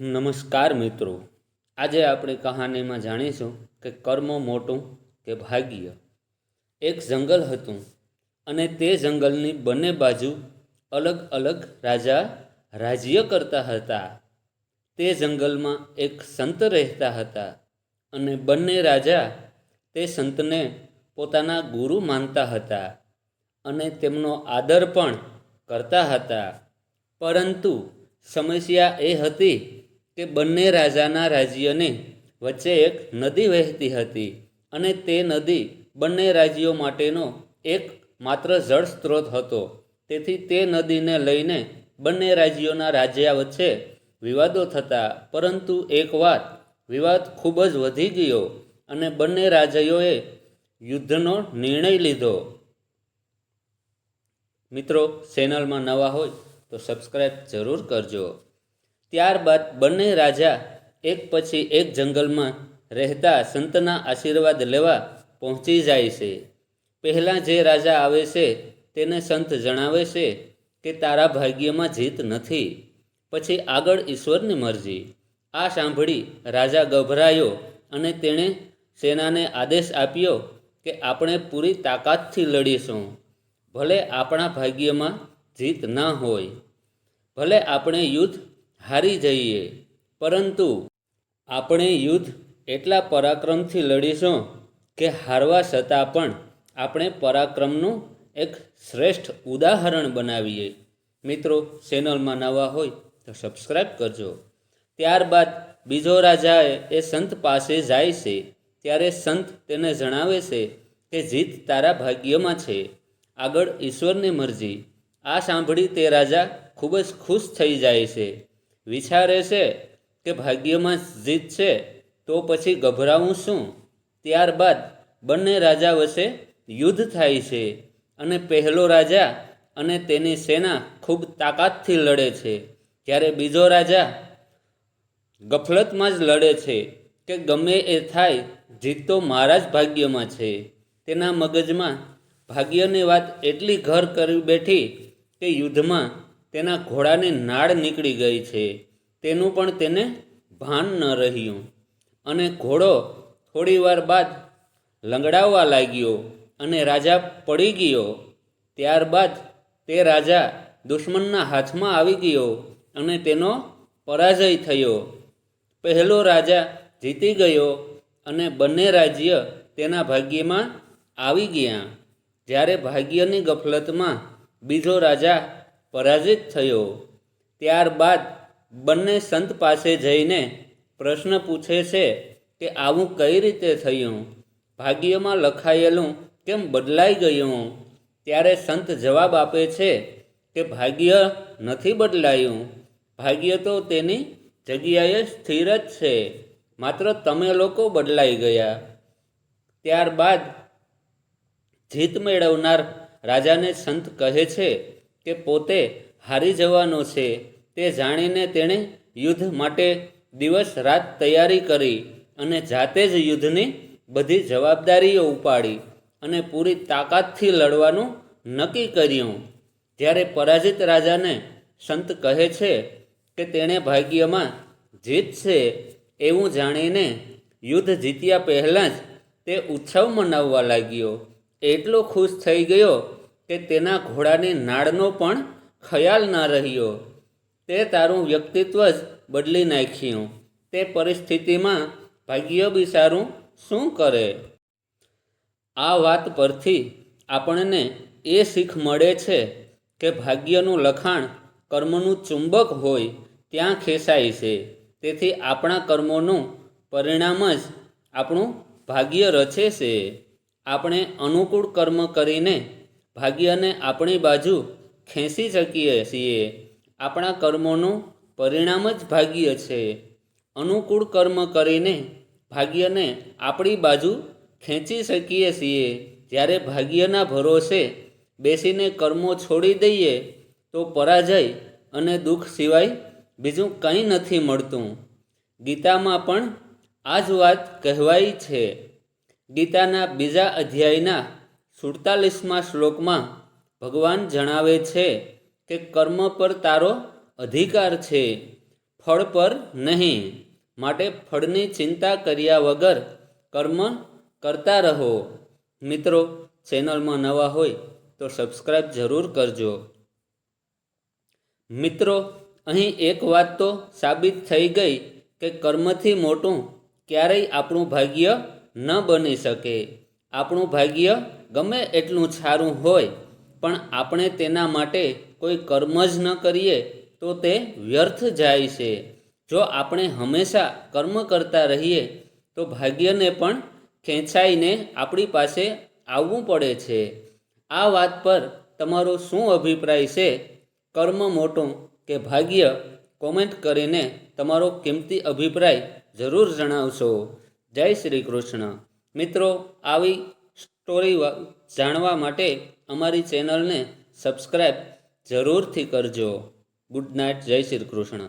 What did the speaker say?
નમસ્કાર મિત્રો. આજે આપણે કહાનીમાં જાણીશું કે કર્મ મોટું કે ભાગ્ય. એક જંગલ હતું અને તે જંગલની બંને બાજુ અલગ અલગ રાજા રાજ્ય કરતા હતા. તે જંગલમાં એક સંત રહેતા હતા અને બંને રાજા તે સંતને પોતાના ગુરુ માનતા હતા અને તેમનો આદર પણ કરતા હતા. પરંતુ સમસ્યા એ હતી કે બંને રાજાના રાજ્યની વચ્ચે એક નદી વહેતી હતી અને તે નદી બંને રાજ્યો માટેનો એક માત્ર જળ સ્ત્રોત હતો. તેથી તે નદીને લઈને બંને રાજ્યોના રાજ્યા વચ્ચે વિવાદો થતા, પરંતુ એકવાર વિવાદ ખૂબ જ વધી ગયો અને બંને રાજ્યોએ યુદ્ધનો નિર્ણય લીધો. મિત્રો, ચેનલમાં નવા હોય તો સબસ્ક્રાઈબ જરૂર કરજો. ત્યારબાદ બંને રાજા એક પછી એક જંગલમાં રહેતા સંતના આશીર્વાદ લેવા પહોંચી જાય છે. પહેલાં જે રાજા આવે છે, તેને સંત જણાવે છે કે તારા ભાગ્યમાં જીત નથી, પછી આગળ ઈશ્વરની મરજી. આ સાંભળી રાજા ગભરાયો અને તેણે સેનાને આદેશ આપ્યો કે આપણે પૂરી તાકાતથી લડીશું. ભલે આપણા ભાગ્યમાં જીત ના હોય, ભલે આપણે યુદ્ધ હારી જઈએ. પરંતુ આપણે યુદ્ધ એટલા પરાક્રમથી લડીશું કે હારવા છતાં પણ આપણે પરાક્રમનું એક શ્રેષ્ઠ ઉદાહરણ બનાવીએ. મિત્રો, ચેનલમાં નવા હોય તો સબસ્ક્રાઈબ કરજો. ત્યારબાદ બીજો રાજાએ એ સંત પાસે જાય છે. ત્યારે સંત તેને જણાવે છે કે જીત તારા ભાગ્યમાં છે. આગળ ઈશ્વરની મરજી. આ સાંભળી તે રાજા ખૂબ જ ખુશ થઈ જાય છે. વિચારે છે કે ભાગ્યમાં જીત છે, તો પછી ગભરાવું શું? ત્યારબાદ બંને રાજા વચ્ચે યુદ્ધ થાય છે અને પહેલો રાજા અને તેની સેના ખૂબ તાકાતથી લડે છે. જ્યારે બીજો રાજા ગફલતમાં જ લડે છે કે ગમે એ થાય, જીત તો મારા જ ભાગ્યમાં છે. તેના મગજમાં ભાગ્યની વાત એટલી ઘર કરી બેઠી કે યુદ્ધમાં તેના ઘોડાની નાળ નીકળી ગઈ છે. તેનું પણ તેને ભાન ન રહ્યું. અને ઘોડો થોડી વાર બાદ લંગડાવવા લાગ્યો અને રાજા પડી ગયો. ત્યારબાદ તે રાજા દુશ્મનના હાથમાં આવી ગયો અને તેનો પરાજય થયો. પહેલો રાજા જીતી ગયો અને બંને રાજ્ય તેના ભાગ્યમાં આવી ગયા. જ્યારે ભાગ્યની ગફલતમાં બીજો રાજા પરાજિત થયો. ત્યારબાદ બંને સંત પાસે જઈને પ્રશ્ન પૂછે છે કે આવું કઈ રીતે થયું? ભાગ્યમાં લખાયેલું કેમ બદલાઈ ગયું? ત્યારે સંત જવાબ આપે છે કે ભાગ્ય નથી બદલાયું. ભાગ્ય તો તેની જગ્યાએ સ્થિર જ છે. માત્ર તમે લોકો બદલાઈ ગયા. ત્યારબાદ જીત મેળવનાર રાજાને સંત કહે છે કે પોતે હારી જવાનો છે તે જાણીને તેણે યુદ્ધ માટે દિવસ રાત તૈયારી કરી અને જાતે જ યુદ્ધની બધી જવાબદારીઓ ઉપાડી અને પૂરી તાકાતથી લડવાનું નક્કી કર્યું. જ્યારે પરાજિત રાજાને સંત કહે છે કે તેણે ભાગ્યમાં જીત છે એવું જાણીને યુદ્ધ જીત્યા પહેલાં જ તે ઉત્સવ મનાવવા લાગ્યો. એટલો ખુશ થઈ ગયો કે તેના ઘોડાની નાળનો પણ ખ્યાલ ના રહ્યો. તે તારું વ્યક્તિત્વ જ બદલી નાખ્યું. તે પરિસ્થિતિમાં ભાગ્ય બી સારું શું કરે? આ વાત પરથી આપણને એ શીખ મળે છે કે ભાગ્યનું લખાણ કર્મનું ચુંબક હોય ત્યાં ખેંચાય છે. તેથી આપણા કર્મોનું પરિણામ જ આપણું ભાગ્ય રચે છે. આપણે અનુકૂળ કર્મ કરીને ભાગ્યને આપણી બાજુ ખેંચી શકીએ છીએ. આપણા કર્મોનું પરિણામ જ ભાગ્ય છે. અનુકૂળ કર્મ કરીને ભાગ્યને આપણી બાજુ ખેંચી શકીએ છીએ. જ્યારે ભાગ્યના ભરોસે બેસીને કર્મો છોડી દઈએ, તો પરાજય અને દુઃખ સિવાય બીજું કંઈ નથી મળતું. ગીતામાં પણ આ જ વાત કહેવાય છે. ગીતાના બીજા અધ્યાયના સુડતાલીસમાં શ્લોકમાં ભગવાન જણાવે છે કે કર્મ પર તારો અધિકાર છે, ફળ પર નહીં, માટે ફળની ચિંતા કર્યા વગર કર્મ કરતા રહો. મિત્રો, ચેનલમાં નવા હોય તો સબસ્ક્રાઈબ જરૂર કરજો. મિત્રો, અહીં એક વાત તો સાબિત થઈ ગઈ કે કર્મથી મોટું ક્યારેય આપણું ભાગ્ય ન બની શકે. આપણું ભાગ્ય ગમે એટલું સારું હોય, પણ આપણે તેના માટે કોઈ કર્મ જ ન કરીએ, તો તે વ્યર્થ જાય છે. જો આપણે હંમેશા કર્મ કરતા રહીએ, તો ભાગ્યને પણ ખેંચાઈને આપણી પાસે આવવું પડે છે. આ વાત પર તમારો શું અભિપ્રાય છે? કર્મ મોટું કે ભાગ્ય? કોમેન્ટ કરીને તમારો કિંમતી અભિપ્રાય જરૂર જણાવશો. જય શ્રી કૃષ્ણ. મિત્રો, આવી સ્ટોરી જાણવા માટે અમારી ચેનલને સબસ્ક્રાઈબ જરૂરથી કરજો. ગુડ નાઇટ જય શ્રી કૃષ્ણ.